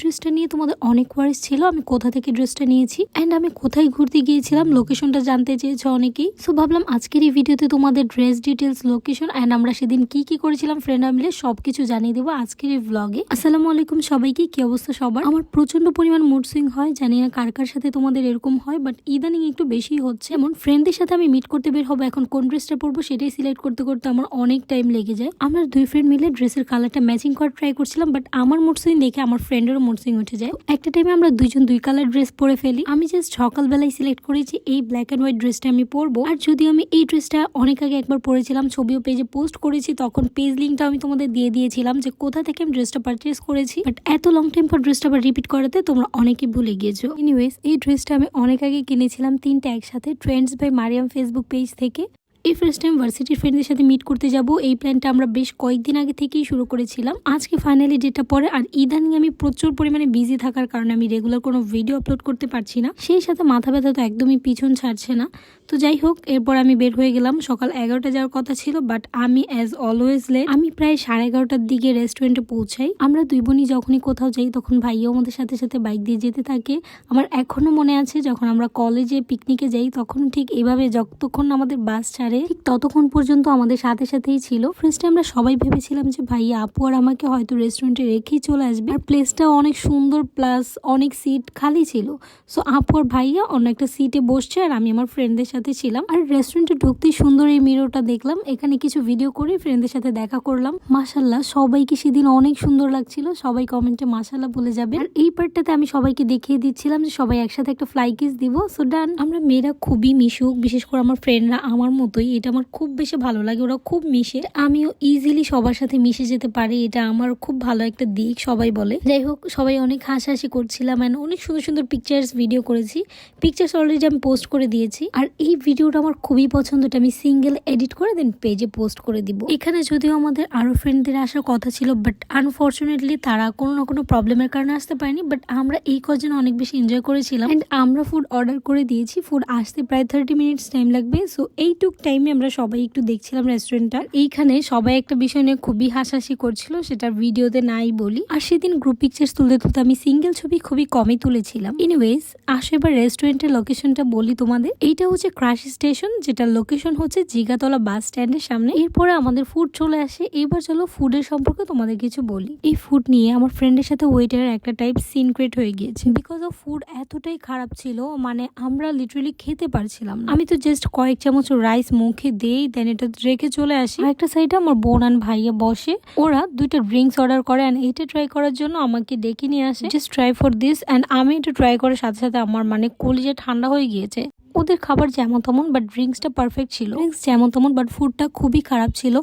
ড্রেসটা নিয়ে তোমাদের অনেক কোয়ারিস ছিল। আমি কোথা থেকে ড্রেসটা নিয়েছি? অ্যান্ড আমি কোথায় ঘুরতে গিয়েছিলাম? লোকেশনটা জানতে চেয়েছে অনেকেই। সো ভাবলাম আজকের এই ভিডিওতে তোমাদের ড্রেস ডিটেলস লোকেশন অ্যান্ড আমরা সেদিন কি কি করেছিলাম ফ্রেন্ডরা মিলে সবকিছু জানিয়ে দেবো আজকের এই ব্লগে আসসালামু আলাইকুম সবাইকে, কি অবস্থা সবার? আমার প্রচণ্ড পরিমাণ মুড সুইং হয়, জানি না কার কার সাথে তোমাদের এরকম হয় বাট ইদানিং একটু বেশি হচ্ছে। এমন ফ্রেন্ডদের সাথে আমি মিট করতে বের হব, এখন কোন ড্রেসটা পরবো সেটাই সিলেক্ট করতে করতে আমার অনেক টাইম লেগে যায়। আমরা দুই ফ্রেন্ড মিলে ড্রেসের কালারটা ম্যাচিং করার ট্রাই করছিলাম বাট আমার মুড সুইং দেখে আমার ফ্রেন্ডেরও মুড সুইং উঠে যায়। একটা টাইমে আমরা দুইজন দুই কালার ড্রেস পরে ফেলি। আমি জাস্ট সকালবেলায় সিলেক্ট করেছি এই ব্ল্যাক অ্যান্ড হোয়াইট ড্রেসটা আমি পরবো। আর যদি আমি এই ড্রেসটা অনেক আগে একবার পরেছিলাম, ছবিও পেজে পোস্ট করেছি, তখন পেজ লিঙ্কটা আমি তোমাদের দিয়ে দিয়েছিলাম যে কোথা থেকে আমি ড্রেসটা পারচেস করেছি। বাট এত লং টাইম পর ড্রেসটা আবার রিপিট করাতে তোমরা অনেকে ভুলে গিয়েছো। এনিওয়েজ এই ড্রেসটা আমি অনেক আগে কিনেছিলাম, তিনটা একসাথে trends by Mariyam Facebook page থেকে। এই ফার্স্ট টাইম ভার্সিটির ফ্রেন্ডদের সাথে মিট করতে যাব। এই প্ল্যানটা আমরা বেশ কয়েকদিন আগে থেকেই শুরু করেছিলাম। আজকে ফাইনালি ডেটটা পরে, আর ইদানিং আমি প্রচুর পরিমাণে বিজি থাকার কারণে আমি রেগুলার কোনো ভিডিও আপলোড করতে পারছি না। সেই সাথে মাথা ব্যথা তো একদমই পিছন ছাড়ছে না। তো যাই হোক, এরপর আমি বের হয়ে গেলাম। সকাল এগারোটা যাওয়ার কথা ছিল বাট আমি অ্যাজ অলওয়েজ লেট আমি প্রায় সাড়ে এগারোটার দিকে রেস্টুরেন্টে পৌঁছাই। আমরা দুই বোনই যখনই কোথাও যাই, তখন ভাইও আমাদের সাথে সাথে বাইক দিয়ে যেতে থাকে। আমার এখনও মনে আছে, যখন আমরা কলেজে পিকনিকে যাই, তখন ঠিক এভাবে যতক্ষণ আমাদের বাস ছাড়ে ঠিক ততক্ষণ পর্যন্ত আমাদের সাথে সাথেই ছিল। ফার্স্টে আমরা সবাই ভেবেছিলাম যে ভাইয়া আপু আর আমাকে হয়তো রেস্টুরেন্টে রেখেই চলে আসবে। আর প্লেসটা অনেক সুন্দর প্লাস অনেক সিট খালি ছিল। সো আপু আর ভাইয়া অন্য একটা সিটে বসছে আর আমি আমার ফ্রেন্ডদের সাথে ছিলাম। আর রেস্টুরেন্টে ঢুকতেই সুন্দর এই মিরোটা দেখলাম। এখানে কিছু ভিডিও করে ফ্রেন্ডদের সাথে দেখা করলাম। মাসাল্লাহ সবাইকে সেদিন অনেক সুন্দর লাগছিল। সবাই কমেন্টে মাসাল্লাহ বলে যাবে। আর এই পার্টটাতে আমি সবাইকে দেখিয়ে দিচ্ছিলাম যে, সবাই একসাথে একটা ফ্লাই কিস দিব। সো ডান আমরা মেয়েরা খুবই মিশুক, বিশেষ করে আমার ফ্রেন্ডরা আমার মতোই এটা আমার খুব বেশি ভালো লাগে, ওরা খুব মিশে। আমিও ইজিলি সবার সাথে মিশে যেতে পারি, এটা আমার খুব ভালো একটা দিক, সবাই বলে। যাই হোক, সবাই অনেক হাসাহাসি করছিলাম অ্যান্ড অনেক সুন্দর সুন্দর পিকচার্স ভিডিও করেছি। পিকচার্স অলরেডি আমি পোস্ট করে দিয়েছি। আর এই ভিডিওটা আমার খুবই পছন্দ, এটা আমি সিঙ্গেল এডিট করে দেন পেজে পোস্ট করে দিব। এখানে যদিও আমাদের আরও ফ্রেন্ডদের আসার কথা ছিল বাট আনফর্চুনেটলি তারা কোনো না কোনো প্রবলেমের কারণে আসতে পারেনি বাট আমরা এই কজন অনেক বেশি এনজয় করেছিলাম। অ্যান্ড আমরা ফুড অর্ডার করে দিয়েছি ফুড আসতে প্রায় থার্টি মিনিটস টাইম লাগবে সো এইটুক টাইমে আমরা সবাই একটু দেখছিলাম রেস্টুরেন্টটা এইখানে সবাই একটা বিষয় নিয়ে খুবই হাসাহাসি করছিল সেটা ভিডিওতে নাই বলি। আর সেদিন গ্রুপ পিকচার্স তুলতে তুলতে আমি সিঙ্গেল ছবি খুবই কমই তুলেছিলাম। এনিওয়েজ আসো এবার রেস্টুরেন্টের লোকেশনটা বলি তোমাদের। এইটা হচ্ছে ক্রাশ স্টেশন যেটা লোকেশন হচ্ছে জিগাতলা বাস স্ট্যান্ডের সামনে। এরপরে আমাদের ফুড চলে আসে। এবার চলো ফুডের সম্পর্কে তোমাদের কিছু বলি। এই ফুড নিয়ে আমার ফ্রেন্ডের সাথে ওয়েটারের একটা টাইপ সিন ক্রিয়েট হয়ে গিয়েছে। বিকজ অফ ফুড এতটাই খারাপ ছিল মানে আমরা লিটারালি খেতে পারছিলাম আমি তো জাস্ট কয়েক চামচ রাইস মুখে দেই দেন এটা রেখে চলে আসি। একটা সাইডে আমার বোন আর ভাইয়া বসে। ওরা দুইটা ড্রিঙ্কস অর্ডার করে অ্যান্ড এটা ট্রাই করার জন্য আমাকে ডেকে নিয়ে আসে। Just try for this and আমি এটা ট্রাই করার সাথে সাথে আমার মানে কলিজা ঠান্ডা হয়ে গিয়েছে। ওদের খাবার যেমন তেমন বাট ড্রিঙ্কসটা পারফেক্ট ছিল। ড্রিঙ্কস যেমন তেমন বাট ফুডটা খুবই খারাপ ছিল।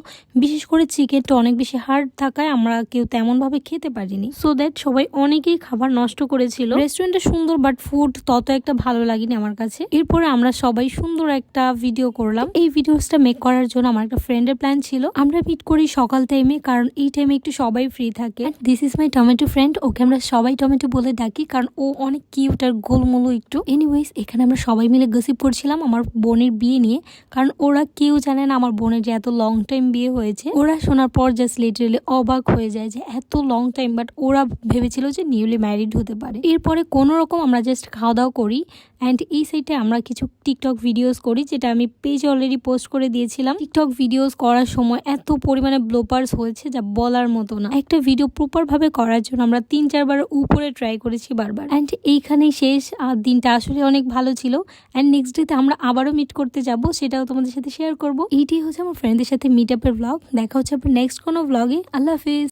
বিশেষ করে চিকেনটা অনেক বেশি হার্ড থাকায় আমরা কেউ তেমনভাবে খেতে পারিনি। সো দ্যাট সবাই অনেকেই খাবার নষ্ট করেছিল। রেস্টুরেন্টটা সুন্দর বাট ফুড তত একটা ভালো লাগেনি আমার কাছে। এরপরে আমরা সবাই সুন্দর একটা ভিডিও করলাম। এই ভিডিওসটা মেক করার জন্য আমার একটা ফ্রেন্ডের প্ল্যান ছিল। আমরা মিট করি সকাল টাইমে কারণ এই টাইমে একটু সবাই ফ্রি থাকে। This is my tomato friend okay আমরা সবাই টমেটো বলে ডাকি, কারণ ও অনেক কিউট আর গোলমোলো একটু। এনিওয়েজ এখানে আমরা সবাই মিলে গসিপ করছিলাম আমার বোনের বিয়ে নিয়ে। কারণ ওরা কেউ জানে না আমার বোনের যে এত লং টাইম বিয়ে হয়েছে। ওরা শোনার পর জাস্ট লিটারেলি অবাক হয়ে যায় যে এত লং টাইম বাট ওরা ভেবেছিল যে নিউলি ম্যারিড হতে পারে। এরপরে কোনো রকম আমরা জাস্ট খাওয়া দাওয়া করি। অ্যান্ড এই সাইডে আমরা কিছু টিকটক ভিডিওস করি, যেটা আমি পেজে অলরেডি পোস্ট করে দিয়েছিলাম। টিকটক ভিডিওস করার সময় এত পরিমাণে ব্লোপার্স হয়েছে যা বলার মতো না। একটা ভিডিও প্রপারভাবে করার জন্য আমরা তিন চারবার উপরে ট্রাই করেছি বারবার। অ্যান্ড এইখানেই শেষ, আর দিনটা আসলে অনেক ভালো ছিল। অ্যান্ড নেক্সট ডেতে আমরা আবারও মিট করতে যাব, সেটাও তোমাদের সাথে শেয়ার করব। এইটাই হচ্ছে আমার ফ্রেন্ডদের সাথে মিট আপের ব্লগ দেখা হচ্ছে আপনার নেক্সট কোনো ব্লগে আল্লাহ হাফিজ।